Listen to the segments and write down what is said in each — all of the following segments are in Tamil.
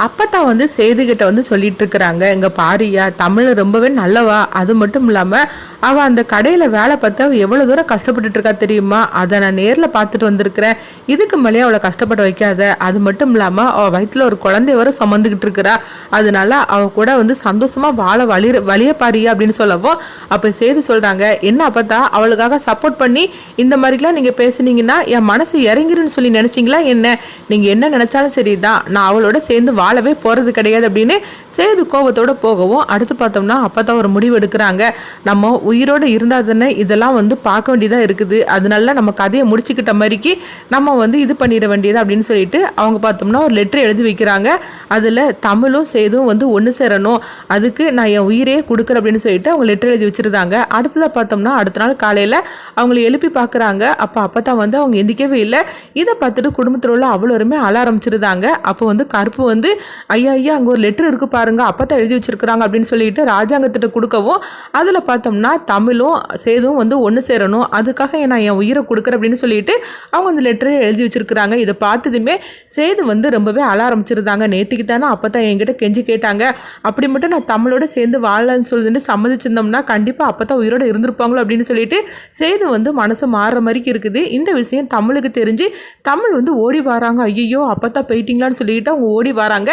அப்பத்தா வந்து சேதுகிட்ட வந்து சொல்லிட்டு இருக்கிறாங்க எங்க பாரியா தமிழ் ரொம்பவே நல்லவா? அது மட்டும் இல்லாம அவ அந்த கடையில வேலை பார்த்து அவ எவ்வளவு தூரம் கஷ்டப்பட்டுட்டு இருக்கா தெரியுமா? அதை நான் நேர்ல பார்த்துட்டு வந்திருக்கிறேன். இதுக்கு மேலேயே அவளை கஷ்டப்பட வைக்காத. அது மட்டும் இல்லாம அவ வயிற்றுல ஒரு குழந்தைய வர சுமந்துக்கிட்டு இருக்கிறா. அதனால அவ கூட வந்து சந்தோஷமா வாழ வழி வழிய பாரியா? அப்படின்னு சொல்லவும் அப்ப சேது சொல்றாங்க என்ன அப்பத்தா? அவளுக்காக சப்போர்ட் பண்ணி இந்த மாதிரிலாம் நீங்க பேசுனீங்கன்னா என் மனசு இறங்கிருன்னு சொல்லி நினைச்சீங்களா என்ன? நீங்க என்ன நினைச்சாலும் சரிதான். நான் அவளோட சேர்ந்து வாழவே போகிறது கிடையாது அப்படின்னு சேது கோபத்தோட போகவும் அடுத்து பார்த்தோம்னா அப்போ தான் ஒரு முடிவு எடுக்கிறாங்க. நம்ம உயிரோடு இருந்தால் தானே இதெல்லாம் வந்து பார்க்க வேண்டியதாக இருக்குது. அதனால நம்ம கதையை முடிச்சுக்கிட்ட மாதிரிக்கு நம்ம வந்து இது பண்ணிட வேண்டியது அப்படின்னு சொல்லிட்டு அவங்க பார்த்தோம்னா ஒரு லெட்டர் எழுதி வைக்கிறாங்க. அதில் தமிழும் சேதும் வந்து ஒன்று சேரணும். அதுக்கு நான் என் உயிரே கொடுக்குறேன் அப்படின்னு சொல்லிட்டு அவங்க லெட்டர் எழுதி வச்சுருந்தாங்க. அடுத்ததாக பார்த்தோம்னா அடுத்த நாள் காலையில் அவங்கள எழுப்பி பார்க்குறாங்க. அப்போ அப்போ தான் வந்து அவங்க எந்திக்கவே இல்லை. இதை பார்த்துட்டு குடும்பத்தில் உள்ள அவ்வளோருமே அழ ஆரம்பிச்சிருந்தாங்க. அப்போ வந்து கருப்பு வந்து ஐயா ஐயா அங்கே ஒரு லெட்டர் இருக்குது பாருங்க அப்போ தான் எழுதி வச்சிருக்கிறாங்க அப்படின்னு சொல்லிட்டு ராஜாங்கத்திட்ட கொடுக்கவும் அதில் பார்த்தோம்னா தமிழும் சேதும் வந்து ஒன்று சேரணும் அதுக்காக நான் என் உயிரை கொடுக்குறேன் அப்படின்னு சொல்லிட்டு அவங்க அந்த லெட்டரை எழுதி வச்சிருக்கிறாங்க. இதை பார்த்ததுமே சேது வந்து ரொம்பவே அழ ஆரம்பிச்சிருந்தாங்க. நேற்றுக்கு தானே அப்போ தான் என்கிட்ட கெஞ்சி கேட்டாங்க. அப்படி மட்டும் நான் தமிழோட சேர்ந்து வாழன்னு சொல்லிட்டு சம்மதிச்சிருந்தோம்னா கண்டிப்பாக அப்போ தான் உயிரோட இருந்திருப்பாங்களோ அப்படின்னு சொல்லிட்டு சேது வந்து மனசு மாறுற மாதிரிக்கு இருக்குது. இந்த விஷயம் தமிழுக்கு தெரிஞ்சு தமிழ் வந்து ஓடி வராங்க. ஐயோ அப்போ தான் போயிட்டீங்களான்னு சொல்லிட்டு அவங்க ஓடி வராங்க.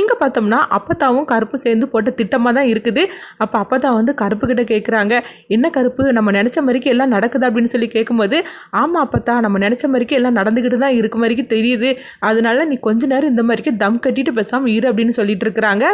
இங்கே பார்த்தோம்னா அப்பத்தாவும் கருப்பு சேர்ந்து போட்ட திட்டமாக தான் இருக்குது. அப்போ அப்பத்தா வந்து கருப்பு கிட்ட கேட்குறாங்க என்ன கருப்பு? நம்ம நினச்ச மாதிரிக்கு எல்லாம் நடக்குது? அப்படின்னு சொல்லி கேட்கும்போது ஆமாம் அப்பத்தா நம்ம நினச்ச மாதிரிக்கு எல்லாம் நடந்துக்கிட்டு தான் இருக்க மாதிரிக்கு தெரியுது. அதனால நீ கொஞ்ச நேரம் இந்த மாதிரிக்கு தம் கட்டிட்டு பேசாமல் இரு அப்படின்னு சொல்லிட்டு இருக்கிறாங்க.